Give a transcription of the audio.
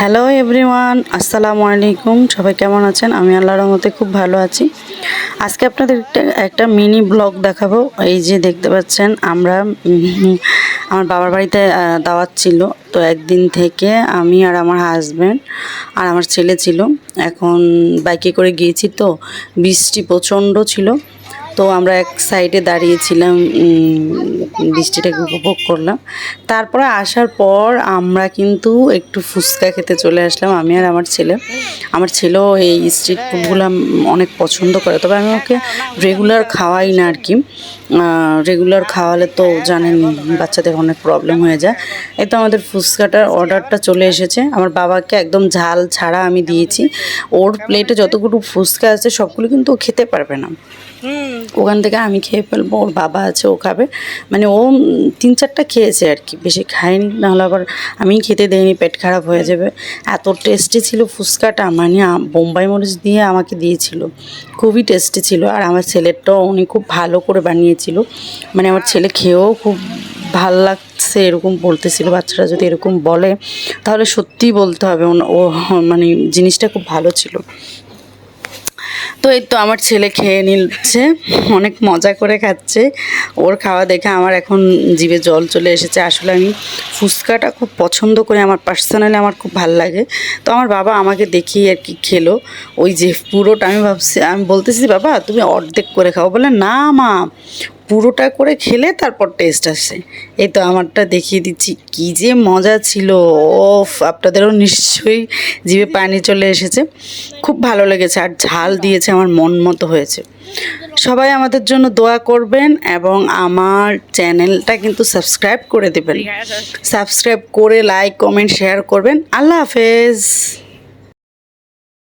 Hello everyone, আসসালামু আলাইকুম। সবাই কেমন আছেন? আমি আল্লাহর রহমতে খুব ভালো আছি। আজকে আপনাদের একটা মিনি ব্লগ দেখাবো। এই যে দেখতে পাচ্ছেন, আমরা আমার বাবার বাড়িতে দাওয়াত ছিল। তো একদিন থেকে আমি আর আমার হাজব্যান্ড আর আমার ছেলে ছিল। এখন বাইকে করে গিয়েছি তো, বৃষ্টি প্রচণ্ড ছিল। তো আমরা এক সাইডে দাঁড়িয়েছিলাম বৃষ্টিটাকে উপভোগ করলাম। তারপরে আসার পর আমরা কিন্তু একটু ফুচকা খেতে চলে আসলাম, আমি আর আমার ছেলে। আমার ছেলেও এই স্ট্রিট ফুডগুলো অনেক পছন্দ করে, তবে আমি ওকে রেগুলার খাওয়াই না আর কি রেগুলার খাওয়ালে তো জানেন, বাচ্চাদের অনেক প্রবলেম হয়ে যায়। এই তো আমাদের ফুচকাটার অর্ডারটা চলে এসেছে। আমার বাবাকে একদম ঝাল ছাড়া আমি দিয়েছি। ওর প্লেটে যতগুলো ফুচকা আছে, সবগুলো কিন্তু ও খেতে পারবে না। ওখান থেকে আমি খেয়ে ফেলব, ওর বাবা আছে, ও খাবে। মানে ও তিন চারটা খেয়েছে আর কি, বেশি খায়নি, নাহলে আবার আমি খেতে দেয়নি পেট খারাপ হয়ে যাবে। এত টেস্টি ছিল ফুচকাটা মানে বোম্বাই মরিচ দিয়ে আমাকে দিয়েছিল। খুবই টেস্টি ছিল, আর আমার ছেলেরটাও উনি খুব ভালো করে বানিয়েছিল। মানে আমার ছেলে খেয়েও খুব ভালো লাগছে এরকম বলতেছিল, বাচ্চারা যদি এরকম বলে, তাহলে সত্যিই বলতে হবে ও মানে জিনিসটা খুব ভালো ছিল। তো এই তো আমার ছেলে খেয়ে নিচ্ছে, অনেক মজা করে খাচ্ছে। ওর খাওয়া দেখে আমার এখন জিভে জল চলে এসেছে। আসলে আমি ফুচকাটা খুব পছন্দ করি, আমার পার্সোনালি আমার খুব ভালো লাগে। তো আমার বাবা আমাকে দেখি আর কি খেলো। ওই যে পুরোটা আমি ভাবছি, আমি বলতেছি, বাবা, তুমি অর্ধেক করে খাও। বলে, না মা পুরোটা করে খেলে তারপর টেস্ট আসে। এই তো আমারটা দেখিয়ে দিচ্ছি কী যে মজা ছিল। ওফ আপনাদেরও নিশ্চয়ই জিভে পানি চলে এসেছে। খুব ভালো লেগেছে আর ঝাল দিয়েছে আমার মন মতো হয়েছে। সবাই আমাদের জন্য দোয়া করবেন এবং আমার চ্যানেলটা কিন্তু সাবস্ক্রাইব করে দেবেন। সাবস্ক্রাইব করে লাইক কমেন্ট শেয়ার করবেন। আল্লাহ হাফেজ।